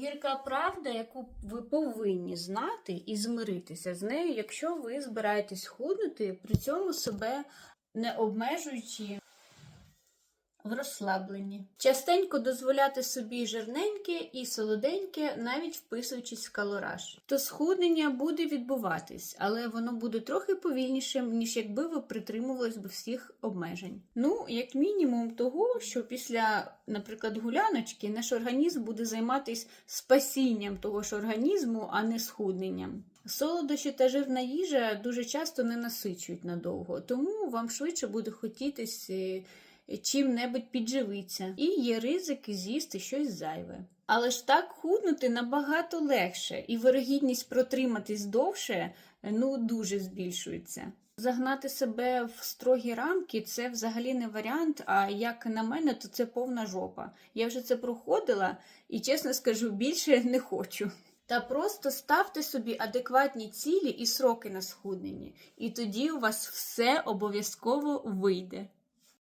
Гірка правда, яку ви повинні знати і змиритися з нею, якщо ви збираєтесь худнути, при цьому себе не обмежуючи в розслабленні. Частенько дозволяти собі жирненьке і солоденьке, навіть вписуючись в калораж. То схуднення буде відбуватись, але воно буде трохи повільнішим, ніж якби ви притримувались би всіх обмежень. Ну, як мінімум, того, що після, наприклад, гуляночки наш організм буде займатися спасінням того ж організму, а не схудненням. Солодощі та жирна їжа дуже часто не насичують надовго, тому вам швидше буде хотітись е, чим-небудь підживитися, і є ризик з'їсти щось зайве. Але ж так худнути набагато легше, і вирогідність протриматись довше ну дуже збільшується. Загнати себе в строгі рамки це взагалі не варіант. А як на мене, то це повна жопа. Я вже це проходила і чесно скажу, більше не хочу. Та просто ставте собі адекватні цілі і сроки на схуднення, і тоді у вас все обов'язково вийде.